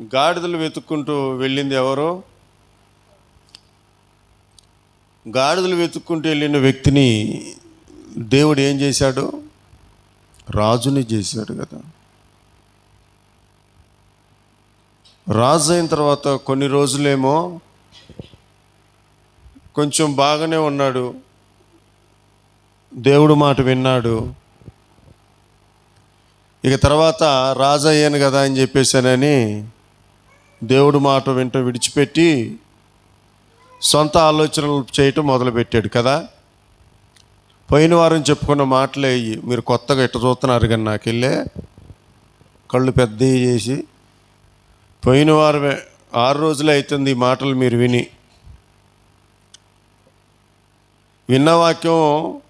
గాడిదలు వెతుక్కుంటూ వెళ్ళింది ఎవరు? గాడిదలు వెతుక్కుంటూ వెళ్ళిన వ్యక్తిని దేవుడు ఏం చేశాడు? రాజుని చేశాడు కదా. రాజు అయిన తర్వాత కొన్ని రోజులేమో కొంచెం బాగానే ఉన్నాడు. దేవుడు మాట విన్నాడు. ఇక తర్వాత రాజు అయ్యాను కదా అని చెప్పేసానని దేవుడు మాట వెంట విడిచిపెట్టి సొంత ఆలోచనలు చేయటం మొదలుపెట్టాడు కదా? పోయిన వారం చెప్పుకున్న మాటలే మీరు కొత్తగా ఇట్ట చూస్తున్నారు కానీ నాకు వెళ్ళే కళ్ళు పెద్దవి చేసి పోయిన వారమే ఆరు రోజులే అవుతుంది ఈ మాటలు మీరు విని. విన్న వాక్యం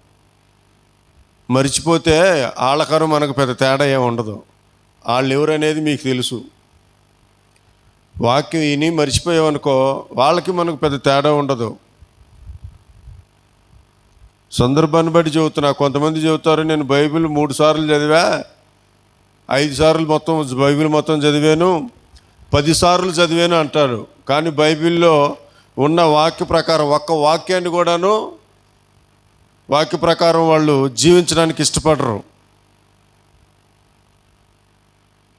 మర్చిపోతే ఆళ్ళకరు మనకు పెద్ద తేడా ఏమి ఉండదు. వాళ్ళు ఎవరనేది మీకు తెలుసు. వాక్యం విని మర్చిపోయామనుకో వాళ్ళకి మనకు పెద్ద తేడా ఉండదు. సందర్భాన్ని బట్టి చెబుతున్నా. కొంతమంది చెబుతారు నేను బైబిల్ మూడు సార్లు చదివా ఐదు సార్లు మొత్తం బైబిల్ మొత్తం చదివాను పది సార్లు చదివాను అంటారు. కానీ బైబిల్లో ఉన్న వాక్య ప్రకారం ఒక్క వాక్యాన్ని కూడాను వాక్య ప్రకారం వాళ్ళు జీవించడానికి ఇష్టపడరు.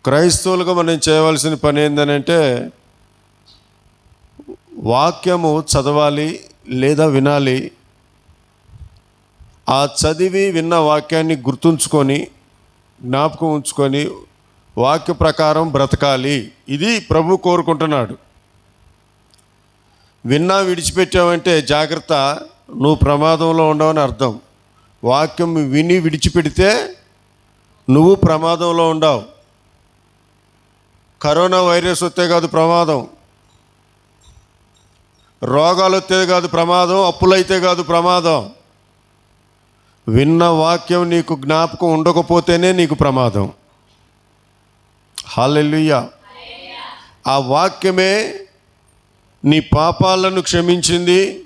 క్రైస్తవులుగా మనం చేయవలసిన పని ఏంటంటే వాక్యము చదవాలి లేదా వినాలి. ఆ చదివి విన్న వాక్యాన్ని గుర్తుంచుకొని జ్ఞాపకం ఉంచుకొని వాక్య ప్రకారం బ్రతకాలి. ఇది ప్రభు కోరుకుంటున్నాడు. విన్నా విడిచిపెట్టావంటే జాగ్రత్త నువ్వు ప్రమాదంలో ఉండవని అర్థం. వాక్యం విని విడిచిపెడితే నువ్వు ప్రమాదంలో ఉండవు. కరోనా వైరస్ వస్తే కాదు ప్రమాదం. రోగాలు వస్తే కాదు ప్రమాదం అప్పులైతే కాదు ప్రమాదం. విన్న వాక్యం నీకు జ్ఞాపకం ఉండకపోతేనే నీకు ప్రమాదం. హాలెలుయ్య ఆ వాక్యమే నీ పాపాలను క్షమించింది.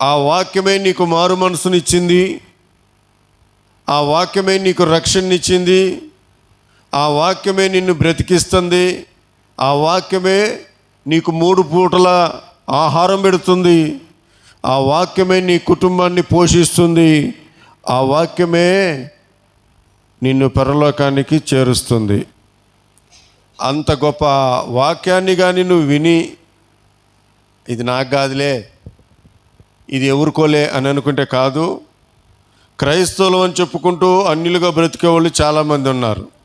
ఆ వాక్యమే నీకు మారు మనసునిచ్చింది. ఆ వాక్యమే నీకు రక్షణనిచ్చింది. ఆ వాక్యమే నిన్ను బ్రతికిస్తుంది. ఆ వాక్యమే నీకు మూడు పూటల ఆహారం పెడుతుంది. ఆ వాక్యమే నీ కుటుంబాన్ని పోషిస్తుంది. ఆ వాక్యమే నిన్ను పరలోకానికి చేరుస్తుంది. అంత గొప్ప వాక్యాన్ని కానీ నువ్వు విని ఇది నాకు కాదులే ఇది ఎవరుకోలే అని అనుకుంటే కాదు. క్రైస్తవులు అని చెప్పుకుంటూ అన్యులుగా బ్రతికే వాళ్ళు చాలామంది ఉన్నారు.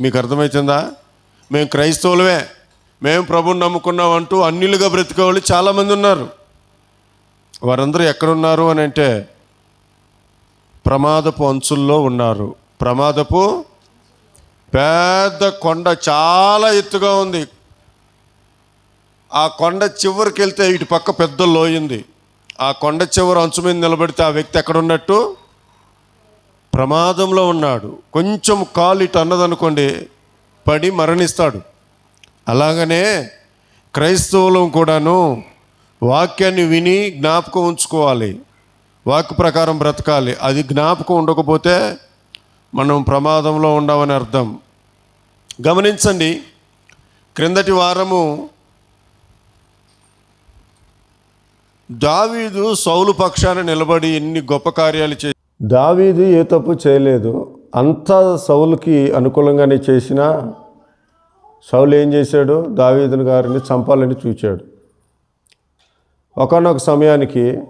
మీకు అర్థమవుతుందా మేము క్రైస్తవులమే. మేము ప్రభుని నమ్ముకున్నాం అంటూ అన్యులుగా బ్రతికేవాళ్ళు చాలామంది ఉన్నారు. వారందరూ ఎక్కడున్నారు అని అంటే ప్రమాదపు అంచుల్లో ఉన్నారు. ప్రమాదపు పెద్ద కొండ చాలా ఎత్తుగా ఉంది. ఆ కొండ చివరికి వెళ్తే ఇటు పక్క పెద్ద లోయింది ఆ కొండ చివరి అంచు మీద నిలబడితే ఆ వ్యక్తి ఎక్కడున్నట్టు? ప్రమాదంలో ఉన్నాడు. కొంచెం కాలు ఇటు అన్నదనుకోండి పడి మరణిస్తాడు. అలాగనే క్రైస్తవులం కూడాను వాక్యాన్ని విని జ్ఞాపకం ఉంచుకోవాలి. వాక్య ప్రకారం బ్రతకాలి. అది జ్ఞాపకం ఉండకపోతే మనం ప్రమాదంలో ఉండమని అర్థం. గమనించండి క్రిందటి వారము దావీదు సౌలు పక్షాన నిలబడి ఎన్ని గొప్ప కార్యాలు చేసి దావీదు ఏ తప్పు చేయలేదు. అంతా సౌలుకి అనుకూలంగానే చేసినా సౌలు ఏం చేశాడు? దావీదుని గారిని చంపాలని చూచాడు. ఒకనొక సమయానికి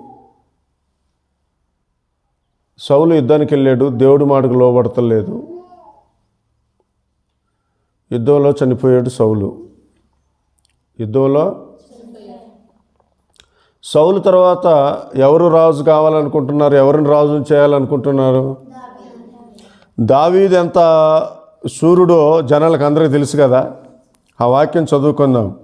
సౌలు యుద్ధానికి వెళ్ళాడు. దేవుడి మాటకు లోబడతలేదు. యుద్ధంలో చనిపోయాడు సౌలు. యుద్ధంలో సౌలు తర్వాత ఎవరు రాజు కావాలనుకుంటున్నారు? ఎవరిని రాజు చేయాలనుకుంటున్నారు? దావీదు ఎంత సూర్యుడో జనాలకు అందరికీ తెలుసు కదా. ఆ వాక్యం చదువుకుందాం.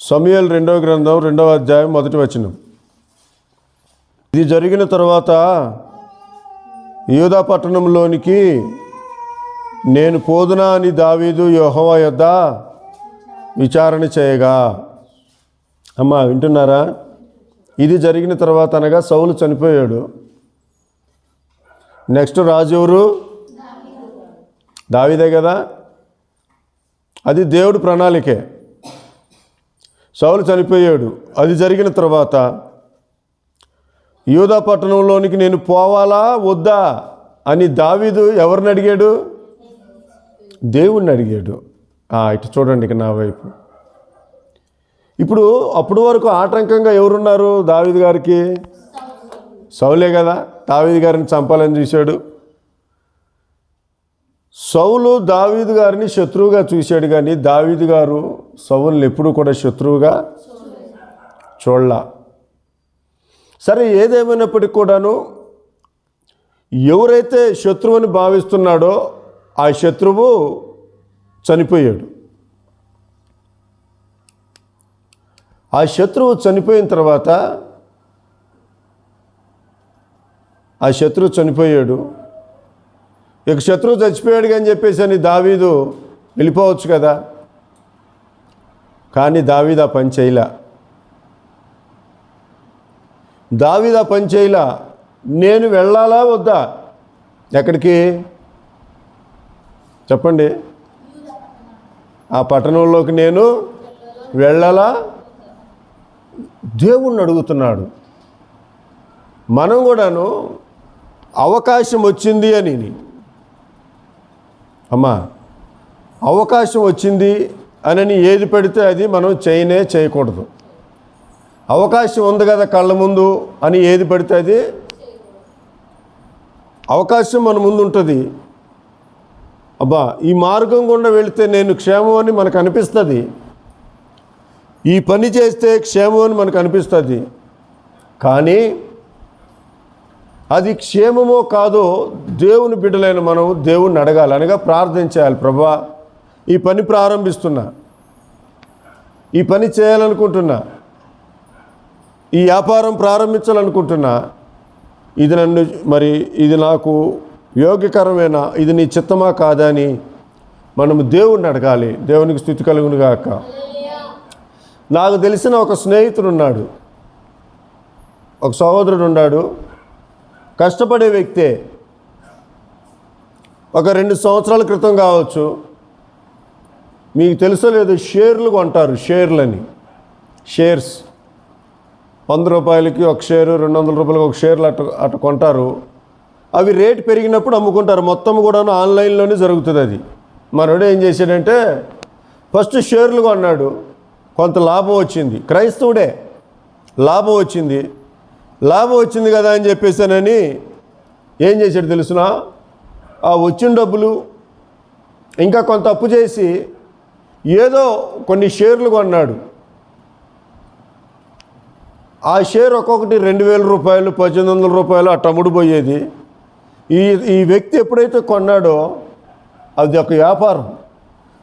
సమయల్ రెండవ గ్రంథం రెండవ అధ్యాయం మొదటి వచనం. ఇది జరిగిన తర్వాత యూదా పట్టణంలోనికి నేను పోదునా అని దావీదు యోహవ యొద్ద విచారణ చేయగా అమ్మా వింటున్నారా? ఇది జరిగిన తర్వాత అనగా సౌలు చనిపోయాడు. నెక్స్ట్ రాజు ఎవరు? దావిదే కదా? అది దేవుడు ప్రణాళికే. సౌలు చనిపోయాడు. అది జరిగిన తర్వాత యూదా పట్టణంలోనికి నేను పోవాలా? వద్దా? అని దావీదు ఎవరిని అడిగాడు? దేవుణ్ణి అడిగాడు. ఇటు చూడండి ఇక నా వైపు. ఇప్పుడు అప్పుడు వరకు ఆటంకంగా ఎవరున్నారు దావీదు గారికి? సౌలే కదా దావీదు గారిని చంపాలని చూశాడు. సౌలు దావీదు గారిని శత్రువుగా చూశాడు కానీ దావీదు గారు సౌల్ని ఎప్పుడూ కూడా శత్రువుగా చూడాల. సరే ఏదేమైనప్పటికీ కూడాను ఎవరైతే శత్రువుని భావిస్తున్నాడో ఆ శత్రువు చనిపోయాడు. ఆ శత్రువు చనిపోయిన తర్వాత ఆ శత్రువు చనిపోయాడు. ఇక శత్రువు చచ్చిపోయాడు అని చెప్పేసి అని దావీదు వెళ్ళిపోవచ్చు కదా. కానీ దావీదు ఆ పని చేయలా. దావీదు ఆ పని చేయలా. నేను వెళ్ళాలా వద్దా? ఎక్కడికి? చెప్పండి. ఆ పట్టణంలోకి నేను వెళ్ళలా? దేవుణ్ణి అడుగుతున్నాడు. మనం కూడాను అవకాశం వచ్చింది అని అమ్మా అవకాశం వచ్చింది అని ఏది పెడితే అది మనం చేయనే చేయకూడదు. అవకాశం ఉంది కదా కళ్ళ ముందు అని ఏది పెడితే అది? అవకాశం మన ముందు ఉంటుంది. అబ్బా ఈ మార్గం గుండా వెళితే నేను క్షేమం అని మనకు అనిపిస్తుంది. ఈ పని చేస్తే క్షేమం అని మనకు అనిపిస్తుంది. కానీ అది క్షేమమో కాదో దేవుని బిడ్డలైన మనం దేవుణ్ణి అడగాలి. అనగా ప్రార్థన చేయాలి. ప్రభా ఈ పని ప్రారంభిస్తున్నా. ఈ పని చేయాలనుకుంటున్నా. ఈ వ్యాపారం ప్రారంభించాలనుకుంటున్నా. ఇది నన్ను మరి ఇది నాకు యోగ్యకరమైన ఇది నీ చిత్తమా కాదా అని మనము దేవుణ్ణి అడగాలి. దేవునికి స్థుతి కలుగును గాక. నాకు తెలిసిన ఒక స్నేహితుడు ఉన్నాడు. ఒక సహోదరుడు ఉన్నాడు. కష్టపడే వ్యక్తే. ఒక రెండు సంవత్సరాల క్రితం కావచ్చు. మీకు తెలుసో లేదు షేర్లు కొంటారు షేర్లని. షేర్స్. వంద రూపాయలకి ఒక షేరు రెండు వందల రూపాయలకి ఒక షేర్లు అట్ట అట్ట కొంటారు. అవి రేట్ పెరిగినప్పుడు అమ్ముకుంటారు. మొత్తం కూడా ఆన్లైన్లోనే జరుగుతుంది అది. మనోడు ఏం చేశాడంటే ఫస్ట్ షేర్లు కొన్నాడు. కొంత లాభం వచ్చింది. క్రైస్తవుడే లాభం వచ్చింది. లాభం వచ్చింది కదా అని చెప్పేసానని ఏం చేశాడు తెలుసునా? ఆ వచ్చిన డబ్బులు ఇంకా కొంత అప్పు చేసి ఏదో కొన్ని షేర్లు కొన్నాడు. ఆ షేర్ ఒక్కొక్కటి రెండు వేల రూపాయలు పద్దెనిమిది వందల రూపాయలు అట్టముడు పోయేది ఈ ఈ వ్యక్తి ఎప్పుడైతే కొన్నాడో అది ఒక వ్యాపారం.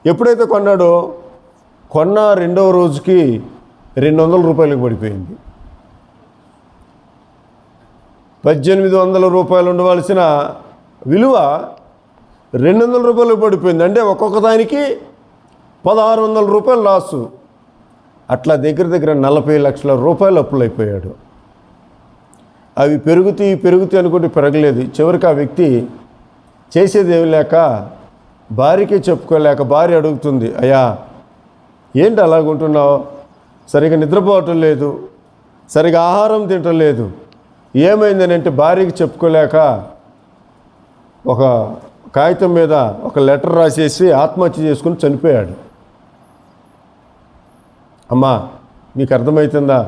ఎప్పుడైతే కొన్నాడో కొన్న రెండవ రోజుకి రెండు వందల రూపాయలకు పడిపోయింది. పద్దెనిమిది వందల రూపాయలు ఉండవలసిన విలువ రెండు వందల రూపాయలకు పడిపోయింది. అంటే ఒక్కొక్క దానికి పదహారు వందల రూపాయలు లాసు. అట్లా దగ్గర దగ్గర నలభై లక్షల రూపాయలు అప్పులైపోయాడు. అవి పెరుగుతూ పెరుగుతూ అనుకుంటే పెరగలేదు. చివరికి ఆ వ్యక్తి చేసేది లేక భార్యకే చెప్పుకోలేక భార్య అడుగుతుంది అయ్యా ఏంటి అలాగుంటున్నావు సరిగా నిద్రపోవటం లేదు సరిగా ఆహారం తినటం లేదు. ఏమైందని అంటే భార్యకి చెప్పుకోలేక ఒక కాగితం మీద ఒక లెటర్ రాసేసి ఆత్మహత్య చేసుకుని చనిపోయాడు. అమ్మా నీకు అర్థమవుతుందా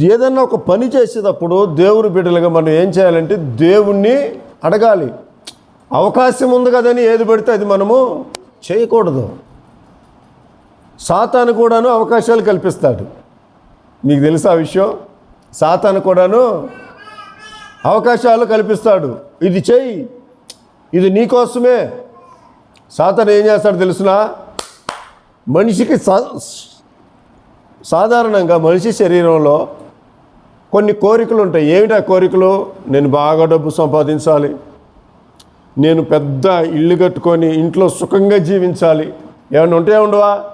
ఏదన్నా ఒక పని చేసేటప్పుడు దేవుని బిడ్డలుగా మనం ఏం చేయాలంటే దేవుణ్ణి అడగాలి. అవకాశం ఉంది కదని ఏది పడితే అది మనము చేయకూడదు. సాతాను కూడాను అవకాశాలు కల్పిస్తాడు. మీకు తెలుసా ఆ విషయం? సాతాను కూడాను అవకాశాలు కల్పిస్తాడు. ఇది చేయి ఇది నీకోసమే సాతాను ఏం చేస్తాడు తెలుసునా? మనిషికి స సాధారణంగా మనిషి శరీరంలో కొన్ని కోరికలు ఉంటాయి. ఏమిటి ఆ కోరికలు? నేను బాగా డబ్బు సంపాదించాలి. నేను పెద్ద ఇల్లు కట్టుకొని ఇంట్లో సుఖంగా జీవించాలి. ఏమైనా ఉంటే ఉండవా?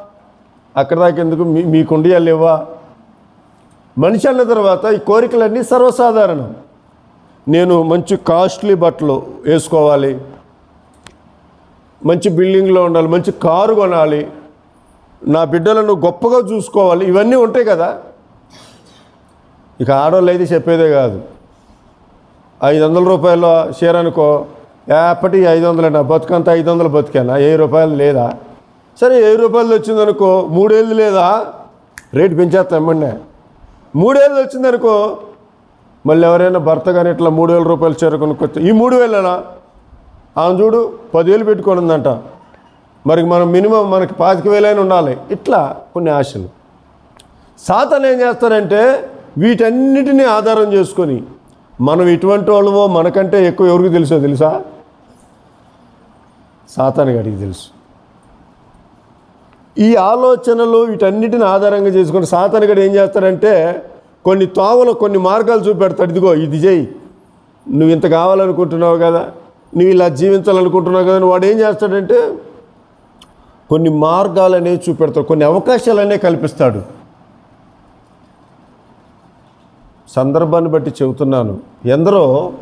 అక్కడ దాకా ఎందుకు? మీ మీకు ఉండియాలు లేవా? మనిషి అన్న తర్వాత ఈ కోరికలన్నీ సర్వసాధారణం. నేను మంచి కాస్ట్లీ బట్టలు వేసుకోవాలి. మంచి బిల్డింగ్లో ఉండాలి. మంచి కారు కొనాలి. నా బిడ్డలను గొప్పగా చూసుకోవాలి. ఇవన్నీ ఉంటాయి కదా. ఇక ఆడవాళ్ళు అయితే చెప్పేదే కాదు. ఐదు వందల రూపాయల షేర్ అనుకో. ఎప్పటి ఐదు వందలు బతుకంత ఐదు వందలు బతికానా? వెయ్యి రూపాయలు లేదా? సరే వెయ్యి రూపాయలు వచ్చిందనుకో మూడేళ్ళు లేదా? రేటు పెంచేస్తా ఇమ్మండి మూడేళ్ళు వచ్చిందనుకో మళ్ళీ ఎవరైనా భర్త కానీ ఇట్లా మూడు వేల రూపాయలు చీర ఈ మూడు వేలనా? ఆమె చూడు పదివేలు పెట్టుకొని ఉందంట మరి మనం మినిమం మనకి పాతిక వేలైనా ఉండాలి. ఇట్లా కొన్ని ఆశలు. సాతలు ఏం చేస్తారంటే వీటన్నిటిని ఆధారం చేసుకొని మనం ఇటువంటి వాళ్ళమో మనకంటే ఎక్కువ ఎవరికి తెలుసో తెలుసా? సాతానికి అడిగి తెలుసు. ఈ ఆలోచనలు వీటన్నిటిని ఆధారంగా చేసుకొని సాతానిగడు ఏం చేస్తాడంటే కొన్ని తోవలు కొన్ని మార్గాలు చూపెడతాడు. ఇదిగో ఇది చేయి నువ్వు ఇంత కావాలనుకుంటున్నావు కదా నువ్వు ఇలా జీవించాలనుకుంటున్నావు కదా వాడు ఏం చేస్తాడంటే కొన్ని మార్గాలు అనేవి చూపెడతాడు కొన్ని అవకాశాలు అనేవి కల్పిస్తాడు. సందర్భాన్ని బట్టి చెబుతున్నాను. ఎందరో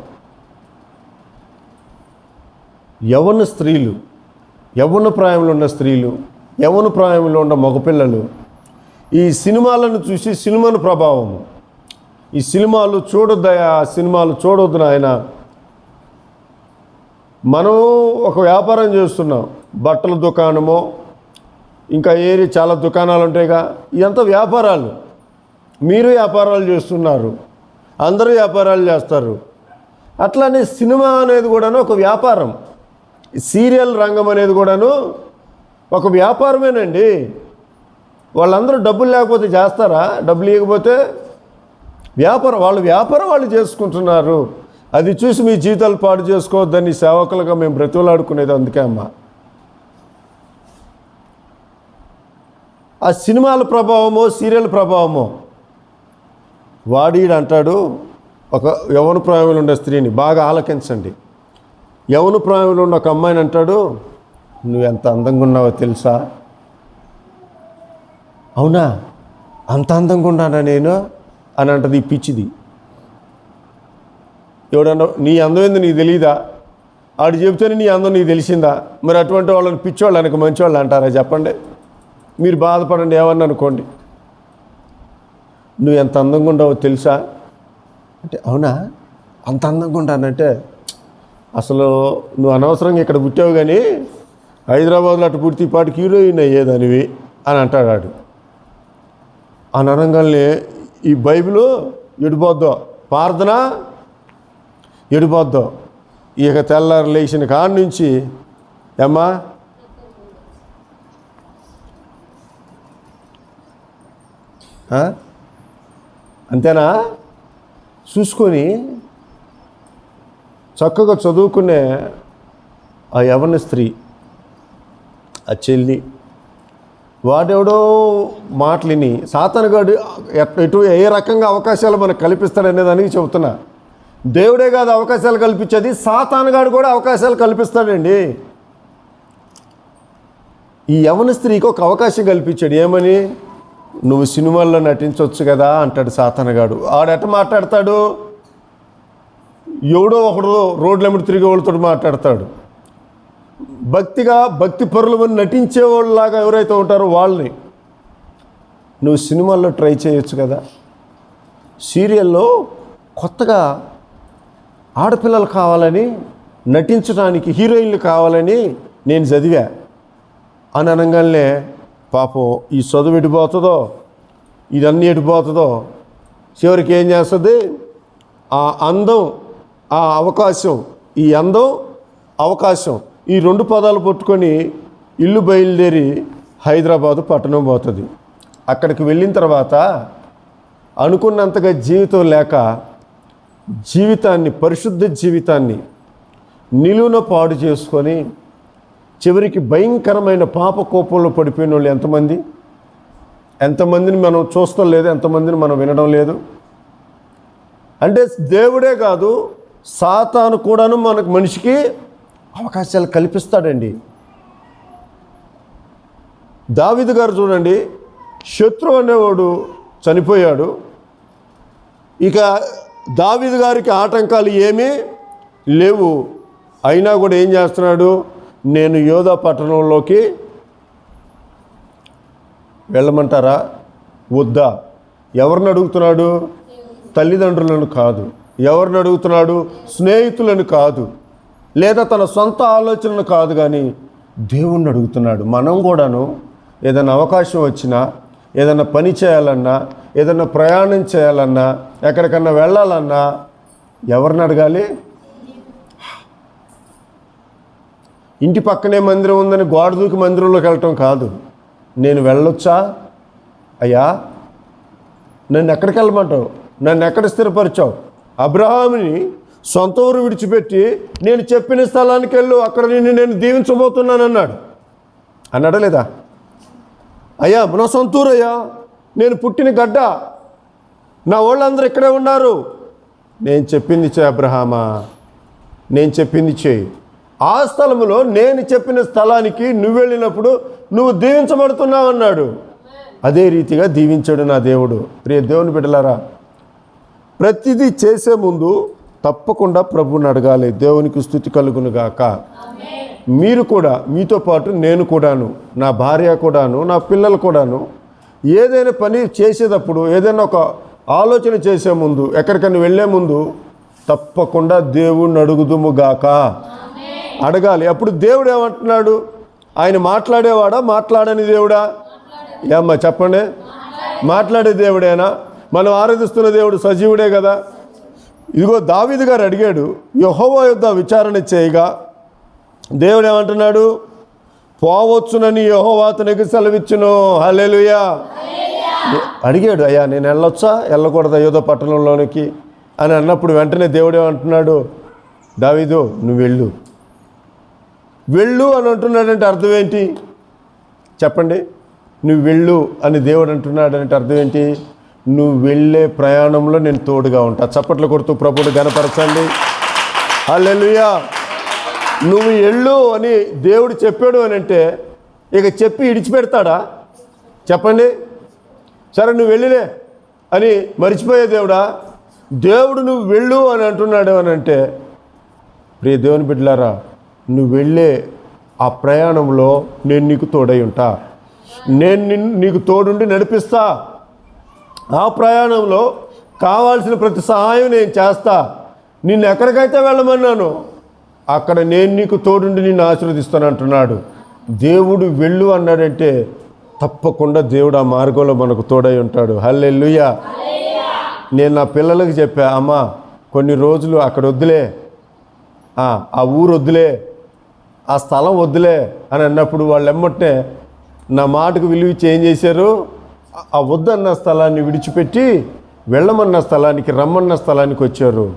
యవన స్త్రీలు యవ్వన ప్రాయంలో ఉన్న స్త్రీలు యవ్వన ప్రాయంలో ఉన్న మగపిల్లలు ఈ సినిమాలను చూసి సినిమాను ప్రభావం. ఈ సినిమాలు చూడొద్దయా ఆ సినిమాలు చూడొద్దు ఆయన మనం ఒక వ్యాపారం చేస్తున్నాం. బట్టల దుకాణమో ఇంకా ఏరి చాలా దుకాణాలు ఉంటాయిగా. ఇదంతా వ్యాపారాలు. మీరు వ్యాపారాలు చేస్తున్నారు. అందరూ వ్యాపారాలు చేస్తారు. అట్లానే సినిమా అనేది కూడాను ఒక వ్యాపారం. సీరియల్ రంగం అనేది కూడాను ఒక వ్యాపారమేనండి. వాళ్ళందరూ డబ్బులు లేకపోతే చేస్తారా? డబ్బులు ఇవ్వకపోతే వ్యాపారం వాళ్ళు వ్యాపారం వాళ్ళు చేసుకుంటున్నారు. అది చూసి మీ జీతాలు పాడు చేసుకోవద్దని సేవకులుగా మేము బ్రతిమలాడుకునేది అందుకే అమ్మా. ఆ సినిమాల ప్రభావమో సీరియల్ ప్రభావమో వాడీడు అంటాడు ఒక యవన ప్రాయంలో ఉండే స్త్రీని బాగా ఆలకించండి. యవన ప్రాయంలో ఉన్న ఒక అమ్మాయిని అంటాడు నువ్వు ఎంత అందంగా ఉన్నావో తెలుసా? అవునా? అంత అందంగా ఉన్నానా నేను? అని అంటది ఈ పిచ్చిది. ఎవడన్నా నీ అందం ఏంది నీకు తెలియదా ఆడు చెబితేనే నీ అందం నీకు తెలిసిందా? మరి అటువంటి వాళ్ళని పిచ్చోళ్ళు అనక మంచివాళ్ళు అంటారా చెప్పండి. మీరు బాధపడండి ఏమన్నా అనుకోండి. నువ్వు ఎంత అందంగా ఉండవో తెలుసా? అంటే అవునా? అంత అందంగా ఉంటానంటే అసలు నువ్వు అనవసరంగా ఇక్కడ పుట్టావు కానీ హైదరాబాద్లో అటు పుట్టి పాటికి హీరోయిన్ అయ్యేదానివి అని అంటాడు ఆడు ఈ బైబిల్ ఎడిపోద్దో? ప్రార్థన ఎడిపోద్దో? ఇక తెల్లారు లేచిన కాడ నుంచి ఏమ్మా అంతేనా? చూసుకొని చక్కగా చదువుకునే ఆ యవన స్త్రీ ఆ చెల్లి వాడెవడో మాటలిని సాతనగాడు ఎటు ఏ రకంగా అవకాశాలు మనకు కల్పిస్తాడనే దానికి చెబుతున్నా. దేవుడే కాదు అవకాశాలు కల్పించేది సాతానగాడు కూడా అవకాశాలు కల్పిస్తాడండి. ఈ యవన స్త్రీకి ఒక అవకాశం కల్పించాడు. ఏమని? నువ్వు సినిమాల్లో నటించవచ్చు కదా అంటాడు సాతనగాడు. ఆడెట మాట్లాడతాడు? ఎవడో ఒకడు రోడ్ల మీద తిరిగే వాళ్ళతో మాట్లాడతాడు. భక్తిగా భక్తి పరులు నటించేవాళ్ళలాగా ఎవరైతే ఉంటారో వాళ్ళని నువ్వు సినిమాల్లో ట్రై చేయొచ్చు కదా. సీరియల్లో కొత్తగా ఆడపిల్లలు కావాలని నటించడానికి హీరోయిన్లు కావాలని నేను చదివా. అని అనగానే పాపం ఈ చదువు ఎడిపోతుందో ఇదన్నీ ఎడిపోతుందో చివరికి ఏం చేస్తుంది? ఆ అందం ఆ అవకాశం ఈ అందం అవకాశం ఈ రెండు పదాలు పట్టుకొని ఇల్లు బయలుదేరి హైదరాబాదు పట్టణం పోతుంది. అక్కడికి వెళ్ళిన తర్వాత అనుకున్నంతగా జీవితం లేక జీవితాన్ని పరిశుద్ధ జీవితాన్ని నిలువున పాడు చేసుకొని చివరికి భయంకరమైన పాప కోపంలో పడిపోయిన వాళ్ళు ఎంతమంది? ఎంతమందిని మనం చూస్తాం లేదు ఎంతమందిని మనం వినడం లేదు. అంటే దేవుడే కాదు సాతాను కూడాను మనకు మనిషికి అవకాశాలు కల్పిస్తాడండి. దావిదు గారు చూడండి శత్రు అనేవాడు చనిపోయాడు. ఇక దావిదు గారికి ఆటంకాలు ఏమీ లేవు. అయినా కూడా ఏం చేస్తున్నాడు? నేను యోధా పట్టణంలోకి వెళ్ళమంటారా? వద్దా. ఎవరిని అడుగుతున్నాడు? తల్లిదండ్రులను కాదు. ఎవరిని అడుగుతున్నాడు? స్నేహితులను కాదు. లేదా తన సొంత ఆలోచనలు కాదు కానీ దేవుణ్ణి అడుగుతున్నాడు. మనం కూడాను ఏదైనా అవకాశం వచ్చినా ఏదైనా పని చేయాలన్నా ఏదైనా ప్రయాణం చేయాలన్నా ఎక్కడికన్నా వెళ్ళాలన్నా ఎవరిని అడగాలి? ఇంటి పక్కనే మందిరం ఉందని గోడ దూకి మందిరంలోకి వెళ్ళటం కాదు. నేను వెళ్ళొచ్చా? అయ్యా నన్ను ఎక్కడికి వెళ్ళమంటావు? నన్ను ఎక్కడ స్థిరపరిచావు? అబ్రహాముని సొంత ఊరు విడిచిపెట్టి నేను చెప్పిన స్థలానికి వెళ్ళు అక్కడ నిన్ను నేను దీవించబోతున్నాను అన్నాడు అన్నాడా లేదా? అయ్యా నా సొంత ఊరు అయ్యా నేను పుట్టిన గడ్డ. నా వాళ్ళందరూ ఇక్కడే ఉన్నారు. నేను చెప్పింది చే అబ్రహామా? నేను చెప్పింది చేయి ఆ స్థలములో నేను చెప్పిన స్థలానికి నువ్వు వెళ్ళినప్పుడు నువ్వు దీవించబడుతున్నావు అన్నాడు. అదే రీతిగా దీవించాడు నా దేవుడు. ప్రియ దేవుని బిడ్డలారా ప్రతిదీ చేసే ముందు తప్పకుండా ప్రభువుని అడగాలి. దేవునికి స్థుతి కలుగును గాక. మీరు కూడా మీతో పాటు నేను కూడాను నా భార్య కూడాను నా పిల్లలు కూడాను ఏదైనా పని చేసేటప్పుడు ఏదైనా ఒక ఆలోచన చేసే ముందు ఎక్కడికైనా వెళ్ళే ముందు తప్పకుండా దేవుణ్ణి అడుగుదుము గాక. అడగాలి. అప్పుడు దేవుడు ఏమంటున్నాడు? ఆయన మాట్లాడేవాడా? మాట్లాడని దేవుడా? ఏమ్మా చెప్పండి. మాట్లాడే దేవుడేనా? మనం ఆరాధిస్తున్న దేవుడు సజీవుడే కదా? ఇదిగో దావీదు గారు అడిగాడు యహోవా యుద్ధ విచారణ చేయగా దేవుడు ఏమంటున్నాడు? పోవచ్చునని యహోవా అతనికి సెలవిచ్చును. హల్లెలూయా. అడిగాడు అయ్యా నేను వెళ్ళొచ్చా? వెళ్ళకూడదా యోధ పట్టణంలోనికి? అని అన్నప్పుడు వెంటనే దేవుడు ఏమంటున్నాడు? దావీదు నువ్వు వెళ్ళు. వెళ్ళు అని అంటున్నాడంటే అర్థం ఏంటి? చెప్పండి. నువ్వు వెళ్ళు అని దేవుడు అంటున్నాడంటే అర్థం ఏంటి? నువ్వు వెళ్ళే ప్రయాణంలో నేను తోడుగా ఉంటా. చప్పట్లు కొడుతూ ప్రభుడు గనపరచండి. అల్లెలుయా నువ్వు వెళ్ళు అని దేవుడు చెప్పాడు అని అంటే ఇక చెప్పి ఇడిచిపెడతాడా? చెప్పండి. సరే నువ్వు వెళ్ళిలే అని మర్చిపోయే దేవుడా? దేవుడు నువ్వు వెళ్ళు అని అంటున్నాడు అని అంటే ప్రియ దేవుని బిడ్డలారా నువ్వు వెళ్ళే ఆ ప్రయాణంలో నేను నీకు తోడై ఉంటా. నేను నిన్ను నీకు తోడుండి నడిపిస్తా. ఆ ప్రయాణంలో కావాల్సిన ప్రతి సహాయం నేను చేస్తా. నిన్ను ఎక్కడికైతే వెళ్ళమన్నాను అక్కడ నేను నీకు తోడుండి నిన్ను ఆశీర్వదిస్తాను అంటున్నాడు. దేవుడు వెళ్ళు అన్నాడంటే తప్పకుండా దేవుడు ఆ మార్గంలో మనకు తోడై ఉంటాడు. హల్లెల్లుయ్యా నేను నా పిల్లలకు చెప్పా అమ్మ కొన్ని రోజులు అక్కడ వద్దులే. ఆ ఊరు వద్దులే. ఆ స్థలం వద్దులే అని అన్నప్పుడు వాళ్ళు ఎమ్మటే నా మాటకు విలువ ఇచ్చి ఏం చేశారు? ఆ- వద్దన్న స్థలాన్ని విడిచిపెట్టి వెళ్ళమన్న స్థలానికి రమ్మన్న స్థలానికి వచ్చారు.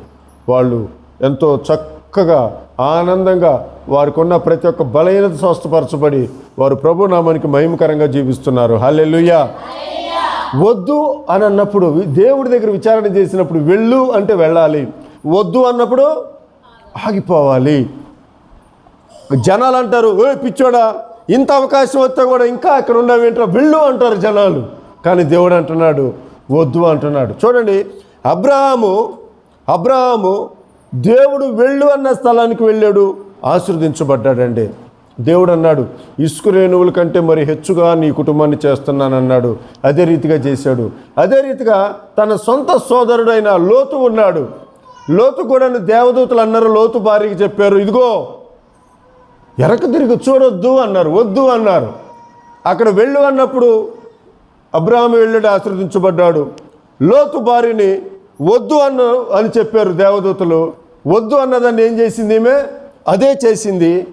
వాళ్ళు ఎంతో చక్కగా ఆనందంగా వారికి ఉన్న ప్రతి ఒక్క బలహీనత స్వస్థపరచబడి వారు ప్రభు నామానికి మహిమకరంగా జీవిస్తున్నారు. హల్లెలూయా. వద్దు అని అన్నప్పుడు దేవుడి దగ్గర విచారణ చేసినప్పుడు వెళ్ళు అంటే వెళ్ళాలి. వద్దు అన్నప్పుడు ఆగిపోవాలి. జనాలు అంటారు ఏ పిచ్చోడా ఇంత అవకాశం వస్తే కూడా ఇంకా అక్కడ ఉండవేంటో వెళ్ళు అంటారు జనాలు. కానీ దేవుడు అంటున్నాడు వద్దు అంటున్నాడు. చూడండి అబ్రహాము అబ్రహాము దేవుడు వెళ్ళు అన్న స్థలానికి వెళ్ళాడు ఆశీర్వదించబడ్డాడండి. దేవుడు అన్నాడు ఇసుక రేణువుల కంటే మరి హెచ్చుగా నీ కుటుంబాన్ని చేస్తున్నానన్నాడు. అదే రీతిగా చేశాడు. అదే రీతిగా తన సొంత సోదరుడైన లోతు ఉన్నాడు. లోతు కూడా దేవదూతలు అన్నారు లోతు భార్యకి చెప్పారు ఇదిగో ఎరక తిరిగి చూడొద్దు అన్నారు వద్దు అన్నారు. అక్కడ వెళ్ళు అన్నప్పుడు అబ్రహాం వెళ్ళాడు ఆశ్రదించబడ్డాడు లోతు భార్యని వద్దు అన్న అని చెప్పారు దేవదూతలు. వద్దు అన్నదాన్ని ఏం చేసింది ఈమె? అదే చేసింది.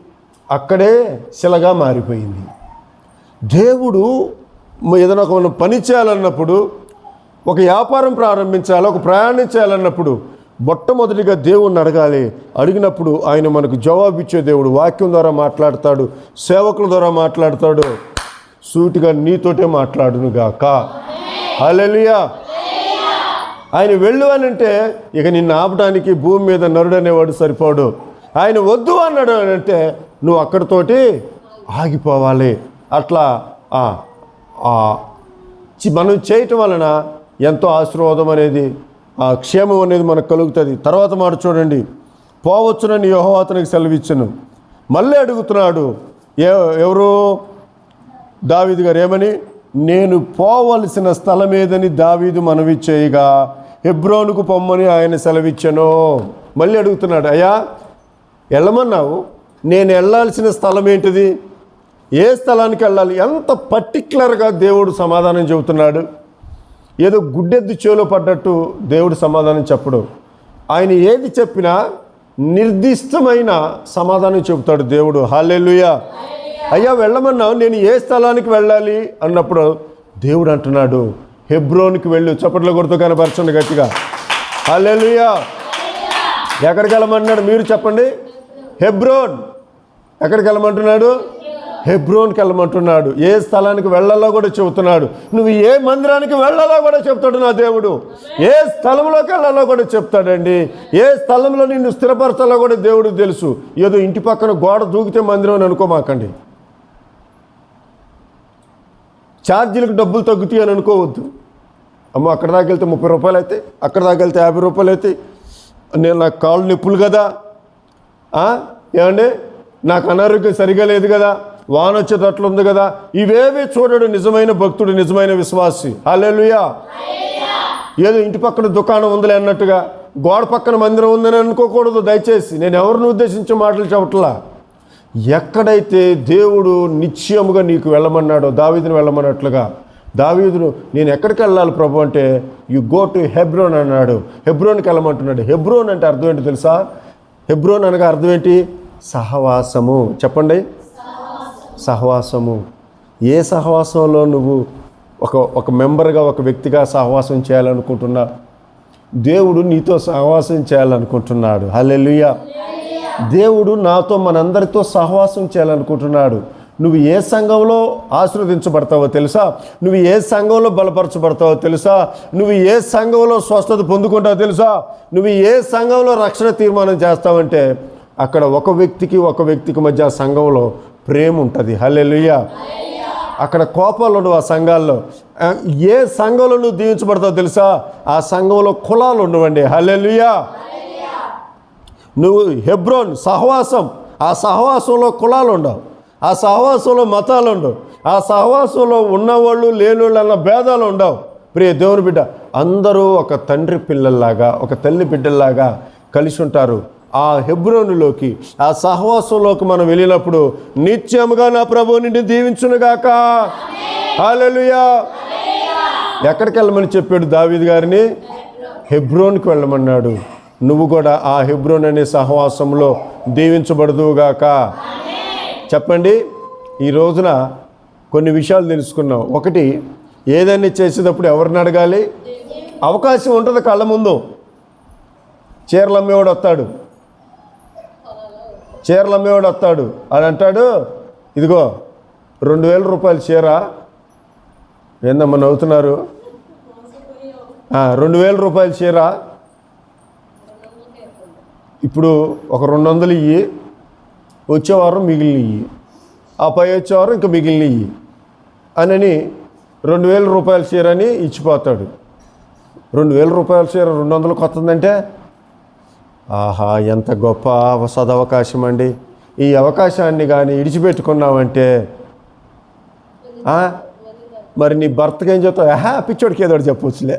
అక్కడే శిలగా మారిపోయింది. దేవుడు ఏదైనా ఒక మనం పని చేయాలన్నప్పుడు ఒక వ్యాపారం ప్రారంభించాలి ఒక ప్రయాణం చేయాలన్నప్పుడు మొట్టమొదటిగా దేవుణ్ణి అడగాలి. అడిగినప్పుడు ఆయన మనకు జవాబు ఇచ్చే దేవుడు వాక్యం ద్వారా మాట్లాడతాడు సేవకుల ద్వారా మాట్లాడతాడు. సూటిగా నీతోటే మాట్లాడును గాక హల్లెలూయా. ఆయన వెళ్ళు అని అంటే ఇక నిన్ను ఆపడానికి భూమి మీద నరుడు అనేవాడు సరిపోడు. ఆయన వద్దు అన్నాడు అని అంటే నువ్వు అక్కడితోటి ఆగిపోవాలి. అట్లా మనం చేయటం వలన ఎంతో ఆశీర్వాదం అనేది ఆ క్షేమం అనేది మనకు కలుగుతుంది. తర్వాత మాట చూడండి. పోవచ్చునని యోహో అతనికి సెలవిచ్చును. మళ్ళీ అడుగుతున్నాడు ఏ ఎవరు? దావీదు గారు ఏమని? నేను పోవలసిన స్థలం ఏదని దావీదు మనవి చేయగా హెబ్రోనుకు పొమ్మని ఆయన సెలవిచ్చాను. మళ్ళీ అడుగుతున్నాడు అయ్యా వెళ్ళమన్నావు? నేను వెళ్ళాల్సిన స్థలం ఏంటిది? ఏ స్థలానికి వెళ్ళాలి? ఎంత పర్టిక్యులర్గా దేవుడు సమాధానం చెబుతున్నాడు? ఏదో గుడ్డెద్దు చేలో పడ్డట్టు దేవుడు సమాధానం చెప్పడు. ఆయన ఏది చెప్పినా నిర్దిష్టమైన సమాధానం చెబుతాడు దేవుడు. హాలెలుయా అయ్యా వెళ్ళమన్నావు నేను ఏ స్థలానికి వెళ్ళాలి? అన్నప్పుడు దేవుడు అంటున్నాడు హెబ్రోన్కి వెళ్ళు. చప్పట్ల కొడుతూ కనపరచండి గట్టిగా. హాలెలుయా ఎక్కడికి వెళ్ళమన్నాడు మీరు చెప్పండి. హెబ్రోన్. ఎక్కడికి వెళ్ళమంటున్నాడు? హెబ్రోన్కి వెళ్ళమంటున్నాడు. ఏ స్థలానికి వెళ్ళాలో కూడా చెబుతున్నాడు. నువ్వు ఏ మందిరానికి వెళ్ళాలో కూడా చెప్తాడు నా దేవుడు. ఏ స్థలంలోకి వెళ్ళాలో కూడా చెప్తాడండి. ఏ స్థలంలో నిన్ను స్థిరపరచాలో కూడా దేవుడు తెలుసు. ఏదో ఇంటి పక్కన గోడ దూకితే మందిరం అని అనుకోమాకండి. ఛార్జీలకు డబ్బులు తగ్గుతాయి అని అనుకోవద్దు. అమ్మ అక్కడ దాకా వెళ్తే ముప్పై రూపాయలు అయితే అక్కడ దాకా వెళ్తే యాభై రూపాయలు అయితే నేను నాకు కాళ్ళు నొప్పులు కదా? ఏమండి? నాకు అనారోగ్యం సరిగా లేదు కదా? వాన వచ్చేటట్లు ఉంది కదా. ఇవేవి చూడడు నిజమైన భక్తుడు నిజమైన విశ్వాసి. హల్లెలూయా. ఏదో ఇంటి పక్కన దుకాణం ఉందిలే అన్నట్టుగా. గోడ పక్కన మందిరం ఉందని అనుకోకూడదు దయచేసి. నేను ఎవరిని ఉద్దేశించి మాటలు చెప్పట్లా? ఎక్కడైతే దేవుడు నిశ్చయముగా నీకు వెళ్ళమన్నాడో దావీదును వెళ్ళమన్నట్లుగా. దావీదును నేను ఎక్కడికి వెళ్ళాలి ప్రభు? అంటే యు గో టు హెబ్రోన్ అన్నాడు. హెబ్రోన్కి వెళ్ళమంటున్నాడు. హెబ్రోన్ అంటే అర్థం ఏంటి తెలుసా? హెబ్రోన్ అనగా అర్థం ఏంటి? సహవాసము. చెప్పండి. సహవాసము. ఏ సహవాసంలో నువ్వు ఒక ఒక మెంబర్గా ఒక వ్యక్తిగా సహవాసం చేయాలనుకుంటున్నా దేవుడు నీతో సహవాసం చేయాలనుకుంటున్నాడు. హల్లెలూయా. దేవుడు నాతో మనందరితో సహవాసం చేయాలనుకుంటున్నాడు. నువ్వు ఏ సంఘంలో ఆశీర్వదించబడతావో తెలుసా? నువ్వు ఏ సంఘంలో బలపరచబడతావో తెలుసా? నువ్వు ఏ సంఘంలో స్వస్థత పొందుకుంటావో తెలుసా? నువ్వు ఏ సంఘంలో రక్షణ తీర్మానం చేస్తావంటే అక్కడ ఒక వ్యక్తికి ఒక వ్యక్తికి మధ్య సంఘంలో ప్రేమ ఉంటుంది. హల్లెలూయా. అక్కడ కోపాలు ఉండవు ఆ సంఘాల్లో. ఏ సంఘంలో నువ్వు దీవించబడతావు తెలుసా? ఆ సంఘంలో కులాలు ఉండవండి. హల్లెలూయా. నువ్వు హెబ్రోన్ సహవాసం. ఆ సహవాసంలో కులాలు ఉండవు. ఆ సహవాసంలో మతాలు ఉండవు. ఆ సహవాసంలో ఉన్నవాళ్ళు లేనివాళ్ళు అన్న భేదాలు ఉండవు. ప్రియ దేవుని బిడ్డ అందరూ ఒక తండ్రి పిల్లల్లాగా ఒక తల్లి బిడ్డల్లాగా కలిసి ఉంటారు. ఆ హెబ్రోనులోకి ఆ సహవాసంలోకి మనం వెళ్ళినప్పుడు నిత్యముగా నా ప్రభు నిన్ను దీవించునుగాక. హాలలుయా ఎక్కడికి వెళ్ళమని చెప్పాడు దావీద్ గారిని? హెబ్రోన్కి వెళ్ళమన్నాడు. నువ్వు కూడా ఆ హెబ్రోన్ అనే సహవాసంలో దీవించబడదువుగాక. చెప్పండి ఈ రోజున కొన్ని విషయాలు తెలుసుకున్నాం. ఒకటి ఏదైనా చేసేటప్పుడు ఎవరిని అడగాలి? అవకాశం ఉంటుంది కళ్ళ ముందు. చీరలు అమ్మేవాడు వస్తాడు. చీరలు అమ్మేవాడు వస్తాడు. అని అంటాడు ఇదిగో రెండు వేల రూపాయల చీర. ఏందమ్మా నవ్వుతున్నారు? రెండు వేల రూపాయల చీర. ఇప్పుడు ఒక రెండు వందలు ఇయ్యి. వచ్చే వారం మిగిలిన ఇయ్యి. ఆ పై వచ్చే వారం ఇంకా మిగిలిన ఇయ్యి. అనని రెండు వేల రూపాయల చీర అని ఇచ్చిపోతాడు. రెండు వేల రూపాయల చీర రెండు వందలకు వస్తుందంటే ఆహా ఎంత గొప్ప సదవకాశం అండి. ఈ అవకాశాన్ని కానీ ఇడిచిపెట్టుకున్నామంటే మరి నీ భర్తకి ఏం చెప్తావు? ఆహా పిచ్చోడికి ఏదో చెప్పవచ్చులే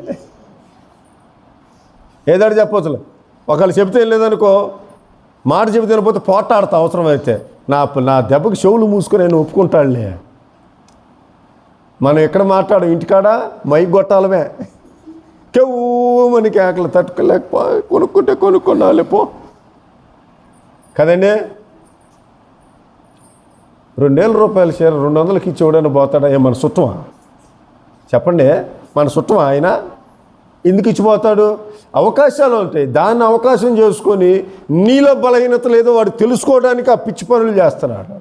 ఏదోటి చెప్పవచ్చులే ఒకళ్ళు చెప్తే లేదనుకో మాట చెబితే పోతే పోట్లాడతా అవసరం అయితే నా నా దెబ్బకి చెవులు మూసుకొని నేను ఒప్పుకుంటాడులే మనం ఎక్కడ మాట్లాడు ఇంటికాడ? మైక్ కొట్టాలమే. కెవ్వు మనకి ఆకలి తట్టుకోలేకపో కొనుక్కుంటే కొనుక్కున్నాలే పో. కదండి? రెండేల రూపాయల చీర రెండు వందలకి ఇచ్చి పోతాడా? ఏ మన సుట్టమా చెప్పండి మన సుట్టమా ఆయన. ఎందుకు ఇచ్చిపోతాడు అవకాశాలు ఉంటాయి. దాన్ని అవకాశం చేసుకొని నీలో బలహీనత లేదో వాడు తెలుసుకోవడానికి ఆ పిచ్చి పనులు చేస్తున్నాడు.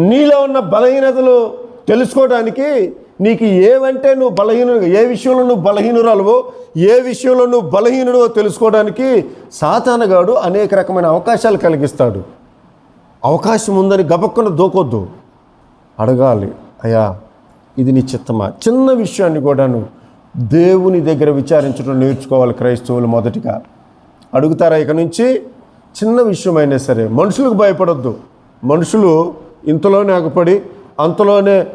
నీలో ఉన్న బలహీనతలు తెలుసుకోవడానికి నీకు ఏవంటే నువ్వు బలహీన ఏ విషయంలో నువ్వు బలహీనురాలువో ఏ విషయంలో నువ్వు బలహీనుడో తెలుసుకోవడానికి సాతానగాడు అనేక రకమైన అవకాశాలు కలిగిస్తాడు. అవకాశం ఉందని గబక్కున దూకొద్దు. అడగాలి అయ్యా ఇది నీ చిత్తమా? చిన్న విషయాన్ని కూడాను దేవుని దగ్గర విచారించడం నేర్చుకోవాలి క్రైస్తవులు మొదటిగా. అడుగుతారా ఇక నుంచి? చిన్న విషయమైనా సరే మనుషులకు భయపడొద్దు. మనుషులు ఇంతలోనే ఆగపడి అంతలోనే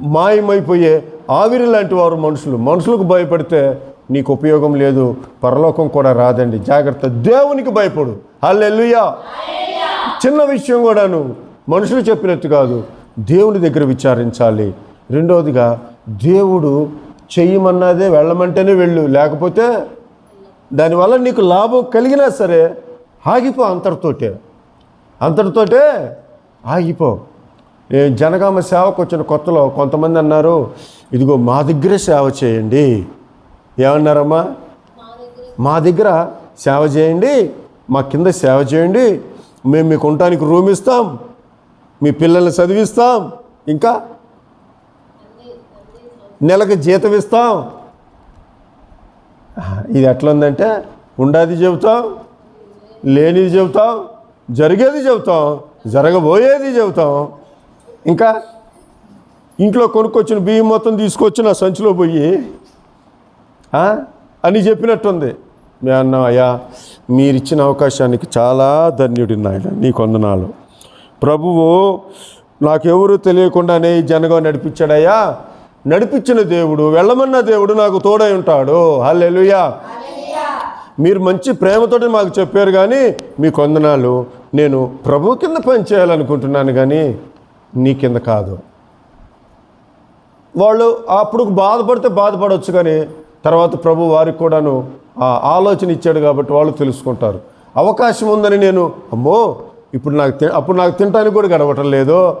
మాయమైపోయే ఆవిరి లాంటి వారు మనుషులు. మనుషులకు భయపడితే నీకు ఉపయోగం లేదు పరలోకం కూడా రాదండి. జాగ్రత్త. దేవునికి భయపడు. హల్లెలూయా. చిన్న విషయం కూడాను మనుషులు చెప్పినట్టు కాదు దేవుని దగ్గర విచారించాలి. రెండవదిగా దేవుడు చెయ్యమన్నదే వెళ్ళమంటేనే వెళ్ళు. లేకపోతే దానివల్ల నీకు లాభం కలిగినా సరే ఆగిపో అంతటితోటే. అంతటితోటే ఆగిపో. జనగామ సేవకు వచ్చిన కొత్తలో కొంతమంది అన్నారు ఇదిగో మా దగ్గరే సేవ చేయండి. ఏమన్నారమ్మా? మా దగ్గర సేవ చేయండి మా కింద సేవ చేయండి. మేము మీకు ఉండటానికి రూమ్ ఇస్తాం మీ పిల్లల్ని చదివిస్తాం ఇంకా నెలకు జీతం ఇస్తాం. ఇది ఎట్లా ఉందంటే ఉండాది చెబుతాం లేనిది చెబుతాం జరిగేది చెబుతాం జరగబోయేది చెబుతాం. ఇంకా ఇంట్లో కొనుక్కొచ్చిన బియ్యం మొత్తం తీసుకొచ్చి నా సంచిలో పోయి? అని చెప్పినట్టుంది. మీ అన్న అయ్యా మీరిచ్చిన అవకాశానికి చాలా ధన్యుడి నాయన నీ కొందనాలు. ప్రభువు నాకెవరు తెలియకుండానే ఈ జనగా నడిపించాడయ్యా. నడిపించిన దేవుడు వెళ్ళమన్న దేవుడు నాకు తోడై ఉంటాడు. హల్లెలూయా. మీరు మంచి ప్రేమతోటి మాకు చెప్పారు కానీ మీ కొందనాలు నేను ప్రభు కింద పని చేయాలనుకుంటున్నాను కానీ నీ కింద కాదు. వాళ్ళు అప్పుడు బాధపడితే బాధపడవచ్చు కానీ తర్వాత ప్రభు వారికి కూడాను ఆ ఆలోచన ఇచ్చాడు కాబట్టి వాళ్ళు తెలుసుకుంటారు. అవకాశం ఉందని నేను అమ్మో ఇప్పుడు నాకు తి- అప్పుడు నాకు తినడానికి కూడా గడవటం లేదు.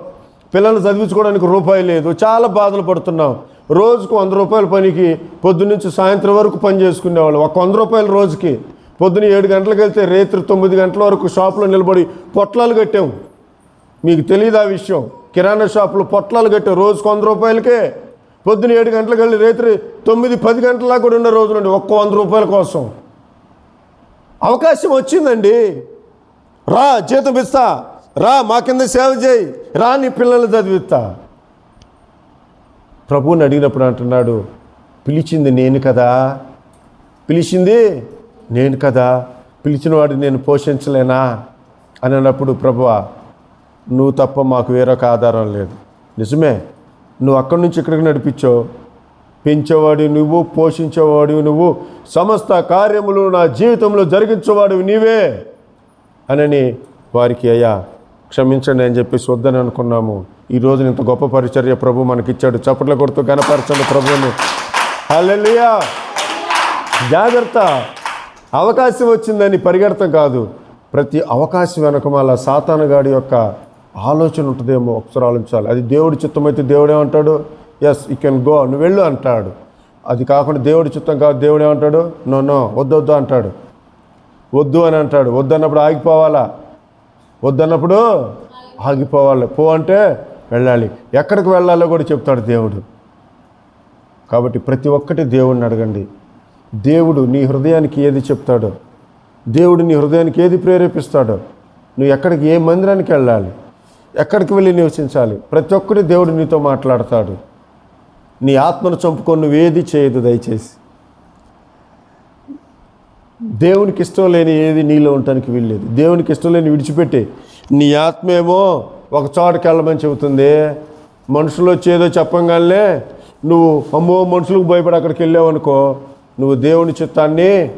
పిల్లల్ని చదివించుకోవడానికి రూపాయి లేదు. చాలా బాధలు పడుతున్నాం. రోజుకు వంద రూపాయల పనికి పొద్దున్నుంచి సాయంత్రం వరకు పని చేసుకునేవాళ్ళు. ఒక వంద రూపాయల రోజుకి పొద్దున్న ఏడు గంటలకు వెళ్తే రేత్రి తొమ్మిది గంటల వరకు షాపులో నిలబడి పొట్లాలు కట్టాము మీకు తెలియదు ఆ విషయం? కిరాణా షాపులో పొట్లాలు కట్టే రోజుకు వంద రూపాయలకే పొద్దున ఏడు గంటలకు వెళ్ళి రాత్రి తొమ్మిది పది గంటలా కూడా ఉన్న రోజులండి ఒక్క వంద రూపాయల కోసం. అవకాశం వచ్చిందండి. రా జీతం ఇస్తా. రా మా కింద సేవ చేయి. రా నీ పిల్లల్ని చదివిస్తా. ప్రభువుని అడిగినప్పుడు అంటున్నాడు పిలిచింది నేను కదా. పిలిచింది నేను కదా. పిలిచిన వాడిని నేను పోషించలేనా? అని అన్నప్పుడు ప్రభువా నువ్వు తప్ప మాకు వేరొక ఆధారం లేదు. నిజమే? నువ్వు అక్కడి నుంచి ఇక్కడికి నడిపించావు పెంచేవాడు నువ్వు పోషించేవాడు నువ్వు సమస్త కార్యములు నా జీవితంలో జరిగించేవాడు నీవే అనని వారికి అయ్యా క్షమించండి అని చెప్పి వద్దని అనుకున్నాము. ఈ రోజు ఇంత గొప్ప పరిచర్య ప్రభు మనకిచ్చాడు. చప్పట్ల కొడుతూ గణపరచండి ప్రభువుని. హల్లెలూయా! జాగ్రత్త. అవకాశం వచ్చిందని పరిగెడతం కాదు. ప్రతి అవకాశం వెనక మళ్ళా సాతానగాడి యొక్క ఆలోచన ఉంటుందేమో ఒకసారి ఆలోచించాలి. అది దేవుడి చిత్తం అయితే దేవుడు ఏమంటాడు ఎస్ యూ కెన్ గో నువ్వు వెళ్ళు అంటాడు. అది కాకుండా దేవుడి చిత్తం కాదు దేవుడు ఏమంటాడు నో నో వద్దు వద్దు అంటాడు. వద్దు అని అంటాడు. వద్దన్నప్పుడు ఆగిపోవాలా? వద్దన్నప్పుడు ఆగిపోవాలి. పో అంటే వెళ్ళాలి. ఎక్కడికి వెళ్ళాలో కూడా చెప్తాడు దేవుడు. కాబట్టి ప్రతి ఒక్కటి దేవుడిని అడగండి. దేవుడు నీ హృదయానికి ఏది చెప్తాడో దేవుడు నీ హృదయానికి ఏది ప్రేరేపిస్తాడో నువ్వు ఎక్కడికి ఏ మందిరానికి వెళ్ళాలి ఎక్కడికి వెళ్ళి నివసించాలి? ప్రతి ఒక్కరి దేవుడు నీతో మాట్లాడతాడు. నీ ఆత్మను చంపుకొని నువ్వేది చేయదు దయచేసి. దేవునికి ఇష్టం లేని ఏది నీలో ఉండటానికి వీల్లేదు. దేవునికి ఇష్టం లేని విడిచిపెట్టి. నీ ఆత్మేమో ఒక చోటకి వెళ్ళమని చెబుతుంది. మనుషులు వచ్చేదో చెప్పంగానే నువ్వు అమ్మో మనుషులకు భయపడి అక్కడికి వెళ్ళావు అనుకో నువ్వు దేవుని చిత్తాన్ని